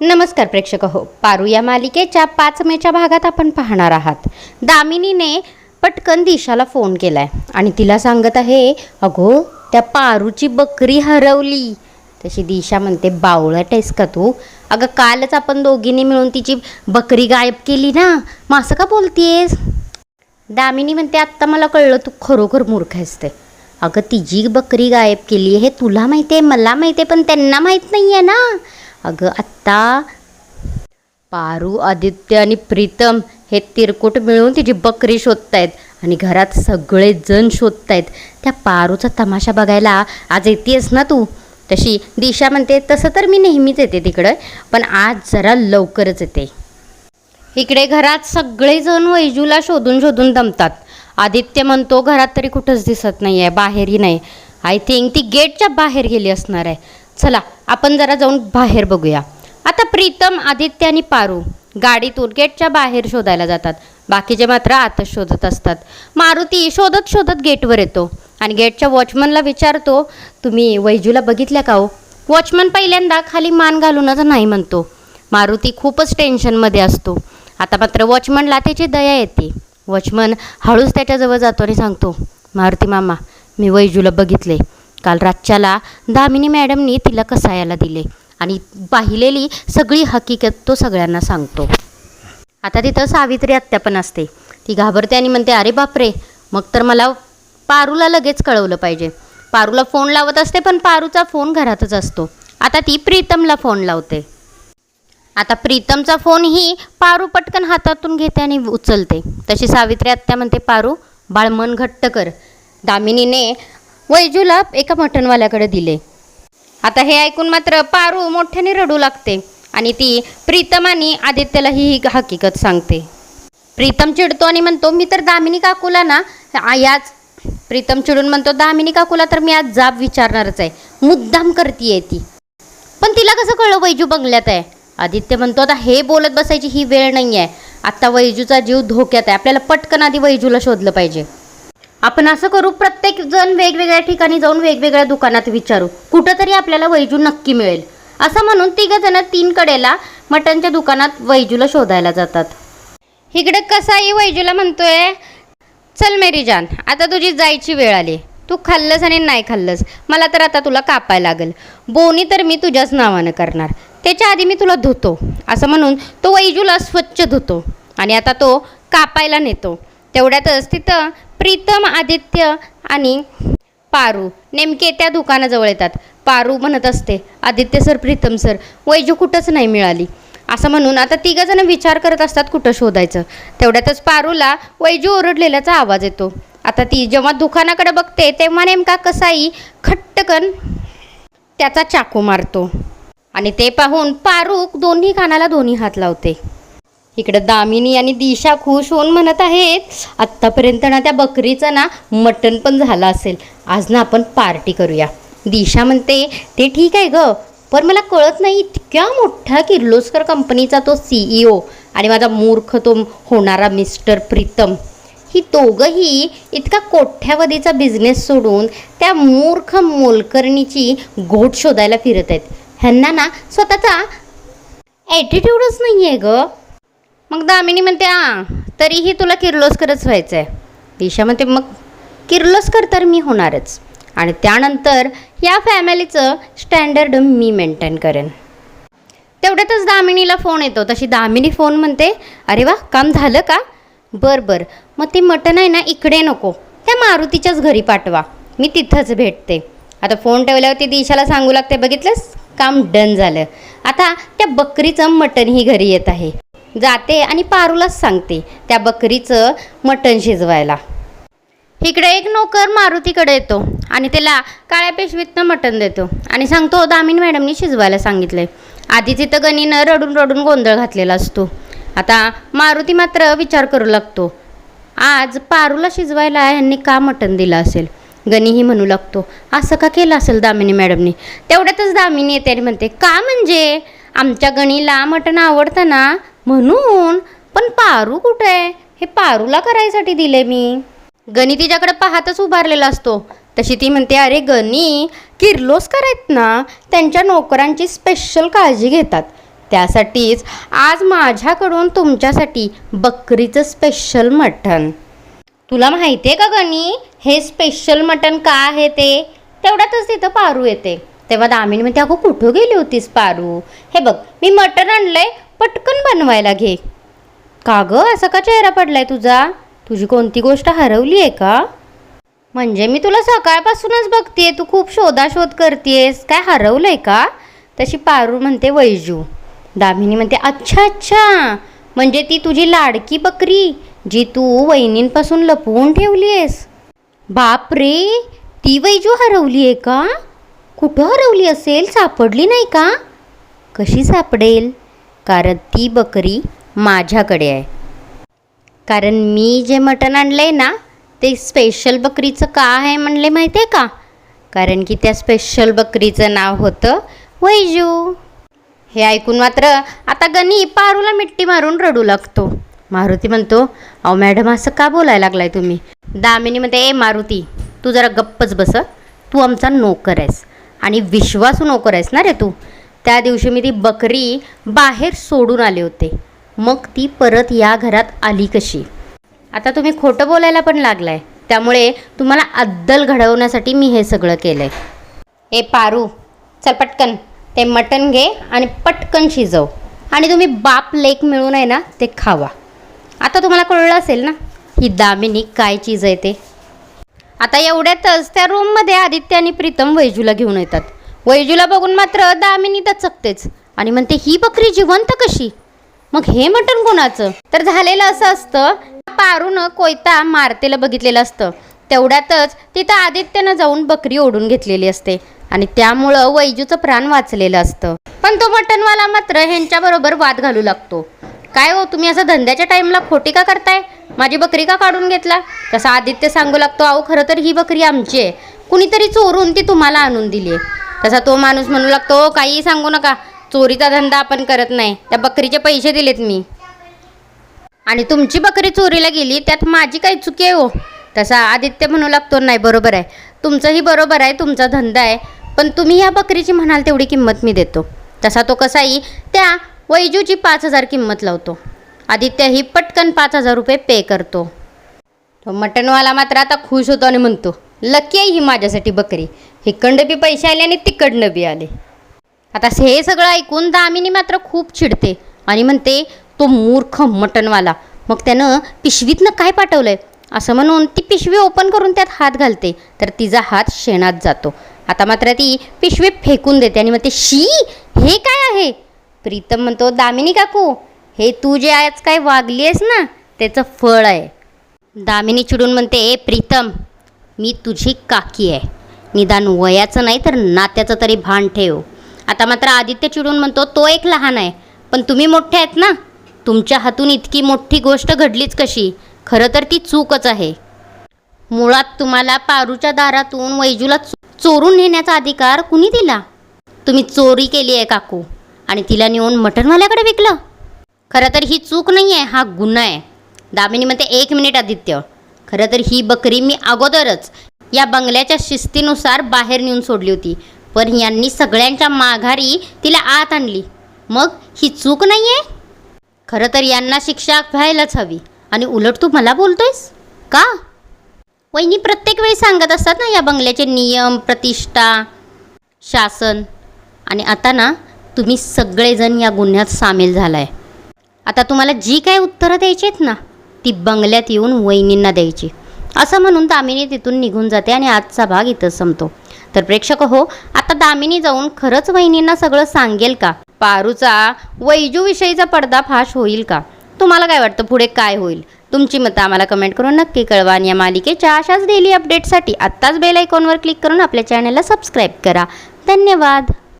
नमस्कार प्रेक्षक हो पारू या मालिकेच्या पाच मेच्या भागात आपण पाहणार आहात. दामिनीने पटकन दिशाला फोन केलाय आणि तिला सांगत आहे अगो त्या पारूची बकरी हरवली. तशी दिशा म्हणते बावळट आहेस का तू? अगं कालच आपण दोघींनी मिळून तिची बकरी गायब केली ना. मग असं का बोलतीयेस? दामिनी म्हणते आत्ता मला कळलं तू खरोखर मूर्ख आहेस ते. अगं तिची बकरी गायब केली हे तुला माहिती आहे मला माहिती आहे पण त्यांना माहीत नाही आहे ना. अगं आत्ता. पारू आदित्य आणि प्रीतम हे तिरकुट मिळून तिची बकरी शोधतायत आणि घरात सगळे जण शोधतायत. त्या पारूचा तमाशा बघायला आज येतेस ना तू? तशी दिशा म्हणते तसं तर मी नेहमीच येते तिकडं पण आज जरा लवकरच येते. इकडे घरात सगळेजण वैजूला शोधून शोधून दमतात. आदित्य म्हणतो घरात तरी कुठंच दिसत नाही आहे बाहेरही नाही. आय थिंक ती गेटच्या बाहेर गेली असणार आहे. चला आपण जरा जाऊन बाहेर बघूया. आता प्रीतम आदित्य आणि पारू गाडीतून गेटच्या बाहेर शोधायला जातात. बाकीचे मात्र आतच शोधत असतात. मारुती शोधत शोधत गेटवर येतो आणि गेटच्या वॉचमनला विचारतो तुम्ही वैजूला बघितल्या का हो? वॉचमन पहिल्यांदा खाली मान घालूनच नाही म्हणतो. मारुती खूपच टेन्शनमध्ये असतो. आता मात्र वॉचमनला त्याची दया येते. वॉचमन हळूच त्याच्याजवळ जातो आणि सांगतो मारुती मामा मी वैजूला बघितले काल रातच्याला दामिनी मॅडमनी तिला कसायाला दिले. आणि पाहिलेली सगळी हकीकत तो सगळ्यांना सांगतो. आता तिथं सावित्री आत्या पण असते. ती घाबरते आणि म्हणते अरे बापरे मग तर मला पारूला लगेच कळवलं पाहिजे. पारूला फोन लावत असते पण पारूचा फोन घरातच असतो. आता ती प्रीतमला फोन लावते. आता प्रीतमचा फोन ही पारू पटकन हातातून घेते आणि उचलते. तशी सावित्री आत्या म्हणते पारू बाळ मन घट्ट कर. दामिनीने वैजूला एका मटणवाल्याकडे दिले. आता हे ऐकून मात्र पारू मोठ्याने रडू लागते आणि ती प्रीतम आणि आदित्यला ही हकीकत सांगते. प्रीतम चिडतो आणि म्हणतो मी तर दामिनी काकूला ना याच प्रीतम चिडून म्हणतो दामिनी काकूला तर मी आज जाब विचारणारच आहे मुद्दाम करतीये ती. पण तिला कसं कळलं वैजू बंगल्यात आहे? आदित्य म्हणतो आता हे बोलत बसायची ही वेळ नाही आहे आत्ता वैजूचा जीव धोक्यात आहे. आपल्याला पटकन आधी वैजूला शोधलं पाहिजे. आपण असं करू प्रत्येक जण वेगवेगळ्या ठिकाणी जाऊन वेगवेगळ्या दुकानात विचारू. कुठंतरी आपल्याला वैजू नक्की मिळेल. असं म्हणून तिघं जण तीन कडेला मटणच्या दुकानात वैजूला शोधायला जातात. इकडं कसाही वैजूला म्हणतोय? चल मेरी जान आता तुझी जायची वेळ आली. तू खाल्लंस आणि नाही खाल्लंस मला तर आता तुला कापायला लागेल. बोनी तर मी तुझ्याच नावानं करणार. त्याच्या आधी मी तुला धुतो. असं म्हणून तो वैजूला स्वच्छ धुतो आणि आता तो कापायला नेतो. तेवढ्यातच तिथं प्रीतम आदित्य आणि पारू नेमके त्या दुकानाजवळ येतात. पारू म्हणत असते आदित्य सर प्रीतम सर वैजू कुठंच नाही मिळाली. असं म्हणून आता तिघंजणं विचार करत असतात कुठं शोधायचं. तेवढ्यातच पारूला वैजू ओरडलेल्याचा आवाज येतो. आता ती जेव्हा दुकानाकडे बघते तेव्हा नेमका कसाई खट्टकन त्याचा चाकू मारतो. आणि ते पाहून पारू दोन्ही कानाला दोन्ही हात लावते. इकडं दामिनी आणि दिशा खुश होऊन म्हणत आहेत आत्तापर्यंत ना त्या बकरीचं ना मटण पण झालं असेल. आज ना आपण पार्टी करूया. दिशा म्हणते ते ठीक आहे ग पण मला कळत नाही इतक्या मोठ्या किर्लोस्कर कंपनीचा तो सीईओ आणि माझा मूर्ख तो होणारा मिस्टर प्रीतम. ही दोघंही इतका कोठ्यावधीचा बिझनेस सोडून त्या मूर्ख मोलकर्णीची गोट शोधायला फिरत आहेत. ह्यांना ना स्वतःचा ॲटिट्यूडच नाही आहे गं. मग दामिनी म्हणते हां तरीही तुला किर्लोस्करच व्हायचं आहे ईशा म्हणते मग किर्लोस्कर तर मी होणारच. आणि त्यानंतर या फॅमिलीचं स्टँडर्ड मी मेंटेन करेन. तेवढ्यातच दामिनीला फोन येतो. तशी दामिनी फोन म्हणते अरे वा काम झालं का? बरं बरं. मग ते मटण आहे ना इकडे नको. त्या मारुतीच्याच घरी पाठवा. मी तिथंच भेटते. आता फोन ठेवल्यावरती दिशाला सांगू लागते बघितलंस? काम डन झालं. आता त्या बकरीचं मटणही घरी येत आहे. जाते आणि पारूलाच सांगते त्या बकरीचं मटण शिजवायला. इकडे एक नोकर मारुतीकडे येतो आणि त्याला काळ्या पेशवीतनं मटण देतो आणि सांगतो दामिनी मॅडमनी शिजवायला सांगितलंय. आधी तिथं गणीनं रडून रडून गोंधळ घातलेला असतो. आता मारुती मात्र विचार करू लागतो आज पारूला शिजवायला यांनी का मटण दिलं असेल? गणीही म्हणू लागतो असं का केलं असेल दामिनी मॅडमनी? तेवढ्यातच दामिनी येते आणि म्हणते का म्हणजे? आमच्या गणीला मटण आवडतं ना म्हणून पण पारू कुठं? आहे हे पारूला करायसाठी दिले मी. गणी तिच्याकडे पाहतच उभारलेला असतो. तशी ती म्हणते अरे गणी किर्लोस्कर आहेत ना त्यांच्या नोकरांची स्पेशल काळजी घेतात. त्यासाठीच आज माझ्याकडून तुमच्यासाठी बकरीचं स्पेशल मटण. तुला माहिती आहे का गणी हे स्पेशल मटण का आहे ते? तेवढ्यातच तिथं पारू येते. तेव्हा दामिनी म्हणते अगो कुठं गेली होतीस पारू? हे बघ मी मटण आणलंय पटकन बनवायला घे. का गं? असा का चेहरा पडलाय तुझा? तुझी कोणती गोष्ट हरवली आहे का? म्हणजे मी तुला सकाळपासूनच बघतेय तू खूप शोधाशोध करतेस काय हरवलंय का? तशी पारू म्हणते वैजू. दामिनी म्हणते अच्छा अच्छा. म्हणजे ती तुझी लाडकी बकरी जी तू वहिनींपासून लपवून ठेवली आहेस बाप रे ती वैजू हरवली आहे का? कुठं हरवली असेल? सापडली नाही का? कशी सापडेल? कारण ती बकरी माझ्याकडे आहे. कारण मी जे मटण आणलं आहे ना ते स्पेशल बकरीचं का आहे म्हणले माहिती आहे का? कारण की त्या स्पेशल बकरीचं नाव होतं वैजू. हे ऐकून मात्र आता गणी पारूला मिट्टी मारून रडू लागतो. मारुती म्हणतो अहो मॅडम असं का बोलायला लागलाय तुम्ही? दामिनी म्हणते ए मारुती तू जरा गप्पच बस तू आमचा नोकर आहेस आणि विश्वासू नोकर आहेस ना रे तू? त्या दिवशी मी ती बकरी बाहेर सोडून आले होते. मग ती परत या घरात आली कशी? आता तुम्ही खोटं बोलायला पण लागलाय. त्यामुळे तुम्हाला अद्दल घडवण्यासाठी मी हे सगळं केलं आहे ए पारू चल पटकन. ते मटण घे आणि पटकन शिजव. आणि तुम्ही बाप लेक मिळून आहे ना ते खावा. आता तुम्हाला कळलं असेल ना ही दामिनी काय चीज आहे ते? आता एवढ्यातच त्या रूममध्ये आदित्य आणि प्रीतम वैजूला घेऊन येतात. वैजूला बघून मात्र दामिनी दचकतेच. आणि म्हणते ही बकरी जिवंत कशी? मग हे मटण कोणाचं? तर झालेलं असं असतं पारून कोयता मारतेला बघितलेलं असतं. तेवढ्यातच तिथं आदित्यनं जाऊन बकरी ओढून घेतलेली असते. आणि त्यामुळं वैजूचं प्राण वाचलेलं असतं. पण तो मटणवाला मात्र ह्यांच्याबरोबर वाद घालू लागतो. काय हो तुम्ही असं धंद्याच्या टाईमला खोटी का करताय? माझी बकरी का काढून घेतला? तसा आदित्य सांगू लागतो अहो खरं तर ही बकरी आमची आहे. कुणीतरी चोरून ती तुम्हाला आणून दिली आहे तसा तो माणूस म्हणू लागतो काहीही सांगू नका. चोरीचा धंदा आपण करत नाही. त्या बकरीचे पैसे दिलेत मी. आणि तुमची बकरी चोरीला गेली त्यात माझी काही चुकी आहे हो? तसा आदित्य म्हणू लागतो नाही बरोबर आहे. तुमचंही बरोबर आहे तुमचा धंदा आहे. पण तुम्ही ह्या बकरीची म्हणाल तेवढी किंमत मी देतो. तसा तो कसाही त्या वैजूची पाच हजार किंमत लावतो. आदित्यही पटकन पाच हजार रुपये पे करतो. तो मटणवाला मात्र आता खुश होतो आणि म्हणतो लकी आहे ही माझ्यासाठी बकरी. हिकडनं बी पैसे आले आणि तिकडनं बी आले. आता हे सगळं ऐकून दामिनी मात्र खूप चिडते आणि म्हणते तो मूर्ख मटणवाला. मग त्यानं पिशवीतनं काय पाठवलंय? असं म्हणून ती पिशवी ओपन करून त्यात हात घालते. तर तिचा हात शेणात जातो. आता मात्र ती पिशवी फेकून देते आणि म्हणते शी हे काय आहे? प्रीतम म्हणतो दामिनी काकू हे तू जे आज काय वागली आहेस ना त्याचं फळ आहे. दामिनी चिडून म्हणते ए प्रीतम मी तुझी काकी आहे. निदान वयाचं नाही तर नात्याचं तरी भान ठेव. आता मात्र आदित्य चिडून म्हणतो तो एक लहान आहे पण तुम्ही मोठे आहेत ना? तुमच्या हातून इतकी मोठी गोष्ट घडलीच कशी? खरं तर ती चूकच आहे. मुळात तुम्हाला पारूच्या दारातून वैजूला चोरून नेण्याचा अधिकार कुणी दिला? तुम्ही चोरी केली आहे काकू आणि तिला नेऊन मटणवाल्याकडे विकलं. खरं तर ही चूक नाही आहे हा गुन्हा आहे. दामिनी म्हणते एक मिनिट आदित्य. खरं तर ही बकरी मी अगोदरच या बंगल्याच्या शिस्तीनुसार बाहेर नेऊन सोडली होती. पण यांनी सगळ्यांच्या माघारी तिला आत आणली. मग ही चूक नाही आहे खरं तर यांना शिक्षा व्हायलाच हवी. आणि उलट तू मला बोलतोयस? का? वहिनी प्रत्येक वेळी सांगत असतात ना या बंगल्याचे नियम प्रतिष्ठा शासन. आणि आता ना तुम्ही सगळेजण या गुन्ह्यात सामील झालाय. आता तुम्हाला जी काय उत्तरं द्यायची आहेत ना ती बंगल्यात येऊन वहिनींना द्यायची. असं म्हणून दामिनी तिथून निघून जाते आणि आजचा भाग इथं संपतो. तर प्रेक्षक हो आता दामिनी जाऊन खरंच वहिनींना सगळं सांगेल का? पारूचा वैजूविषयीचा पडदाफाश होईल का? तुम्हाला काय वाटतं? पुढे काय होईल? तुमची मतं आम्हाला कमेंट करून नक्की कळवा आणि या मालिकेच्या अशाच डेली अपडेटसाठी आत्ताच बेल आयकॉनवर क्लिक करून आपल्या चॅनलला सबस्क्राईब करा. धन्यवाद!